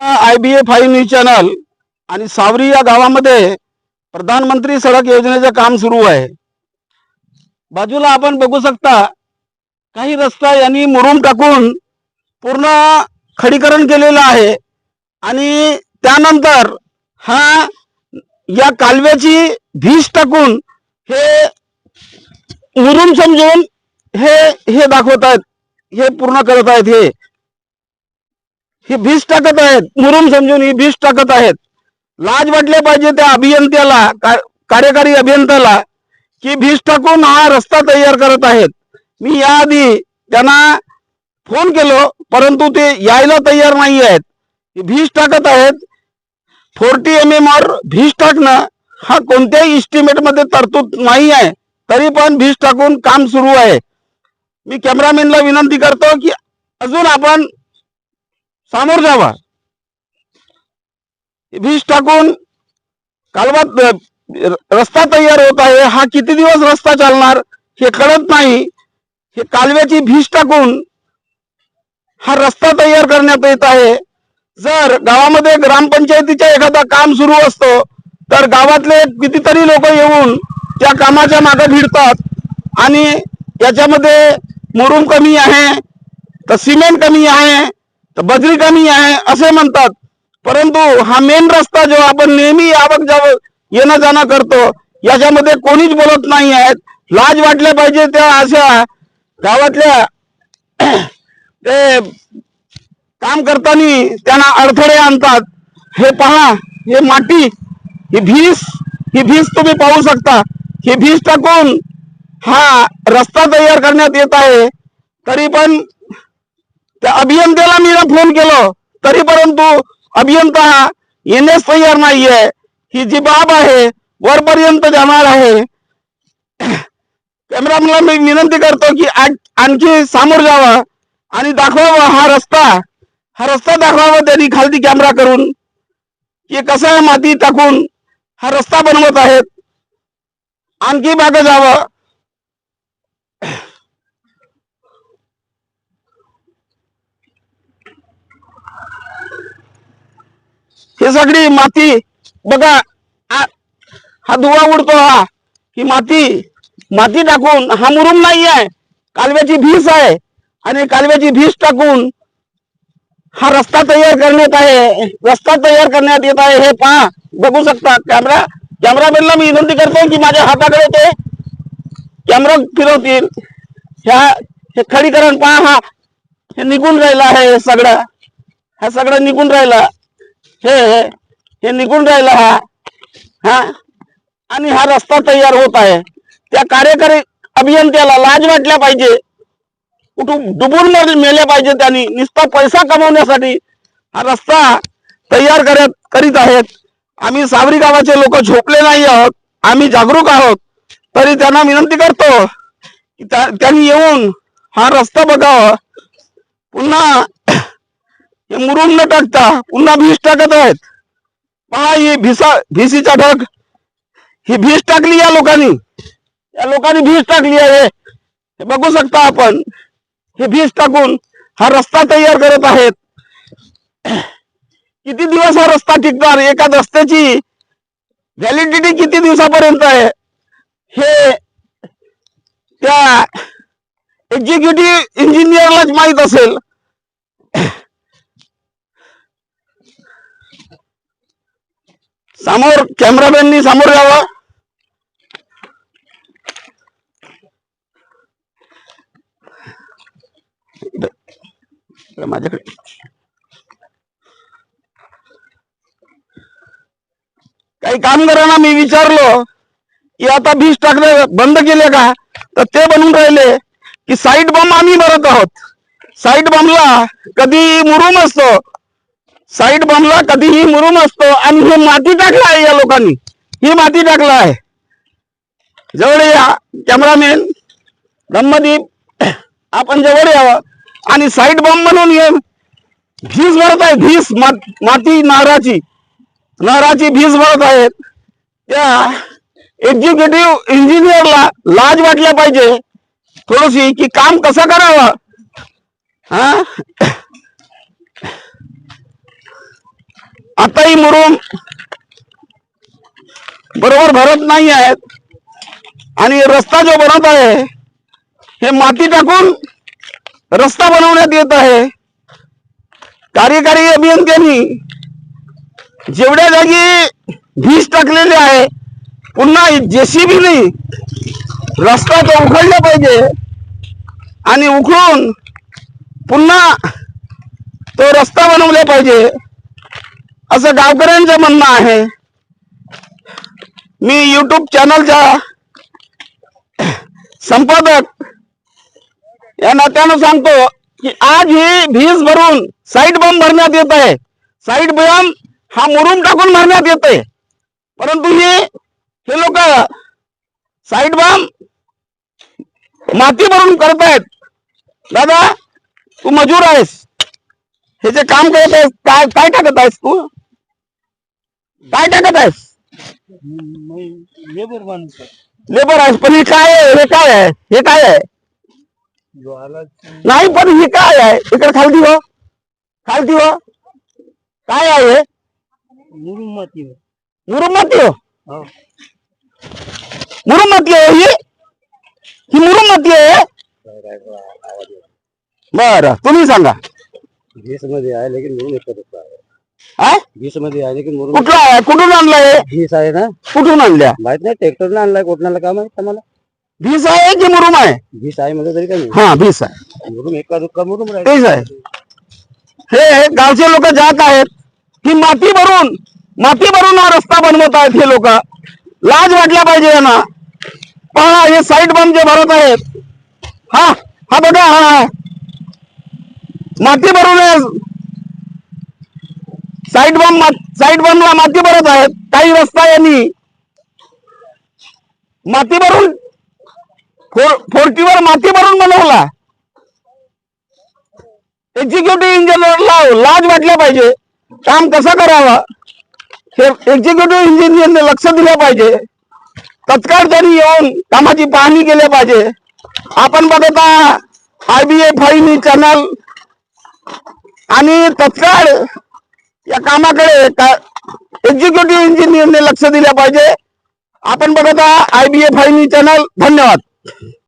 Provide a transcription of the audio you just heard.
I B A five news channel आणि सावरी या गावामध्ये प्रधानमंत्री सडक योजनेचं काम सुरू आहे. बाजूला आपण बघू शकता काही रस्ता यांनी मुरुम टाकून पूर्ण खडीकरण केलेलं आहे आणि त्यानंतर हा या कालव्याची भीस टाकून हे मुरुम समजून हे हे दाखवत आहेत हे पूर्ण करत आहेत हे. ही भीज टाकत आहेत. मुरुम समजून ही भीज टाकत आहेत. लाज वाटले पाहिजे त्या अभियंत्याला का- कार्यकारी अभियंत्याला की भीस टाकून हा रस्ता तयार करत आहेत. मी याआधी त्यांना फोन केलो परंतु ते यायला तयार नाही आहेत. ही भीस टाकत आहेत. फोर्टी एम एम वर भीस टाकणं हा कोणत्याही इस्टिमेटमध्ये तरतूद नाही आहे. तरी पण भीस टाकून काम सुरू आहे. मी कॅमेरामॅनला विनंती करतो की अजून आपण सामोर जावा. भीस टाकून कालवात रस्ता तयार होत आहे. हा किती दिवस रस्ता चालणार हे कळत नाही. हे कालव्याची भीस टाकून हा रस्ता तयार करण्यात येत आहे. जर गावामध्ये ग्रामपंचायतीच्या एखादा काम सुरू असतो तर गावातले कितीतरी लोक येऊन त्या कामाच्या मागे भिडतात आणि याच्यामध्ये मुरुम कमी आहे तर सिमेंट कमी आहे तर बजरी कमी आहे असे म्हणतात. परंतु हा मेन रस्ता जो आपण नेहमी आवक जावं येणं जाणं करतो याच्यामध्ये कोणीच बोलत नाही आहेत. लाज वाटल्या पाहिजे त्या अशा गावातल्या ते काम करताना त्यांना अडथळे आणतात. हे पहा हे माती ही भीस ही भीस तुम्ही पाहू शकता. ही भीस टाकून हा रस्ता तयार करण्यात येत आहे. तरी पण त्या अभियंत्याला मी फोन केलं. तरी परंतु अभियंता हा येण्यास तयार नाहीये. ही जी बाब आहे वरपर्यंत जाणार आहे. कॅमेरामॅनला मी विनंती करतो की आणखी सामोर जावा आणि दाखवावा हा रस्ता. हा रस्ता दाखवावा त्यांनी खालती कॅमेरा करून. की कसा माती टाकून हा रस्ता बनवत आहेत. आणखी मागे जावं. हे सगळी माती बघा हा धुवा उडतो हा. ही माती माती टाकून हा मुरुम नाही आहे. कालव्याची भीस आहे आणि कालव्याची भीस टाकून हा रस्ता तयार करण्यात आहे. रस्ता तयार करण्यात येत आहे. हे पहा बघू शकता कॅमेरा कॅमेरामॅनला मी विनंती करतो की माझ्या हाताकडे ते कॅमेरा फिरवतील. ह्या हे खडीकरण पहा हा हे निघून राहिलं आहे हे सगळं. हा सगळं निघून राहिलं. हे हे निघून राहिलं हा. हा? आणि हा रस्ता तयार होत आहे. त्या कार्यकारी अभियंत्याला लाज वाटल्या पाहिजे. कुठून डुबून मेले पाहिजे त्यांनी. नुसता पैसा कमवण्यासाठी हा रस्ता तयार करत करीत आहेत. आम्ही सावरी गावाचे लोक झोपले नाही आहोत. आम्ही जागरूक आहोत. तरी त्यांना विनंती करतो की त्या- त्यांनी येऊन हा रस्ता बघावा. पुन्हा मुरुम न टाकता पुन्हा भीस टाकत आहेत. पहा ही भिसा भिसीचा ढग. ही भीस टाकली या लोकांनी. या लोकांनी भीस टाकली आहे. हे बघू शकता आपण. हे भीस टाकून हा रस्ता तयार करत आहेत. किती दिवस हा रस्ता टिकणार? एका रस्त्याची व्हॅलिडिटी किती दिवसापर्यंत आहे? हे त्या एक्झिक्युटिव्ह इंजिनियरलाच माहीत असेल. समोर कॅमेरामॅननी समोर यावं. माझ्याकडे. काही कामगारांना मी विचारलो की आता भीज टाकणं बंद केले का? तर ते बनून राहिले की साईड बॉम्ब आम्ही भरत आहोत. साईड बॉम्बला कधी मुरूम असतो साईड बॉम्बला कधीही मुरून असतो आणि हे माती टाकलं आहे या लोकांनी. ही माती टाकलं आहे. जवळ या कॅमेरामॅन ब्रह्मदीप आपण जवळ यावं. आणि साईड बॉम्ब म्हणून ये भीस भरत आहे भीस माती नहराची नहराची भीस भरत आहेत. त्या एक्झिक्युटिव्ह इंजिनियरला लाज वाटल्या पाहिजे. थोडीशी की काम कसं करावं? हा? आताही मुरुम. बरोबर भरत नाही आहेत. आणि रस्ता जो बनवत आहे हे माती टाकून रस्ता बनवण्यात येत आहे. कार्यकारी अभियंत्यांनी जेवढ्या जागी भीज टाकलेली आहे पुन्हा जेसीबीने रस्ता तो उखडला पाहिजे. आणि उखळून पुन्हा तो रस्ता बनवला पाहिजे. असं गावकऱ्यांचं म्हणणं आहे. मी युट्यूब चॅनलचा संपादक या नात्यानं सांगतो की आज ही भीस भरून साईट बॉम्ब भरण्यात येत आहे. साईड बॉम्ब हा मुरुम टाकून भरण्यात आहे. परंतु हे हे लोक साईड बम माती भरून करतायत दादा तू मजूर आहेस. हे जे काम करत आहेस काय काय टाकत आहेस तू? काय टाकत आहेस? लेबर माणूस लेबर आहेस पण हे काय आहे? हे काय आहे? हे काय आहे? ज्वाला नाही पण हे काय आहे? इकडे खालती हो. खालती हो. काय आहे हे? मुरुम माती मुरुम माती हो? हो. मुरुम माती आहे ही? ही मुरुम माती आहे? बर तुम्ही सांगा. भीस मध्ये आहे लेकिन मुरुम एकच आहे. हा भीसमध्ये आहे लेकिन मुरुम कुठला आहे? कुठून आणलाय भीस आहे ना? कुठून आणल्या? माहीत नाही ट्रॅक्टरने आणलाय कोटण्याला काय माहीत आम्हाला भीस आहे की मुरुम आहे? भीस आहे म्हणजे तरी काय हा भीस आहे. मुरुम एका दुःखा मुरुम राहील. तेच आहे. हे गावचे लोक जात आहेत. ही माती भरून माती भरून हा रस्ता बनवत आहेत हे लोक. लाज वाटल्या पाहिजे यांना. पहा हे साईड बम जे भरत आहेत. हा हा बघा हा हा. माती भरून साईड बॉम्ब साईड बॉम्बला माती भरत आहेत काही रस्ता यांनी माती भरून फोर फोर्टीवर माती भरून बनवला. एक्झिक्युटिव्ह इंजिनियरला लाज वाटल्या पाहिजे. काम कसं करावं? हे एक्झिक्युटिव्ह इंजिनियरने लक्ष दिलं पाहिजे. तत्काळ त्यांनी येऊन कामाची पाहणी केली पाहिजे. आपण बघत आय बी ए चॅनल आणि तत्काळ या कामाकडे एक्झिक्युटिव्ह इंजिनियरने लक्ष दिलं पाहिजे. आपण बघत आय बी ए चॅनल. धन्यवाद.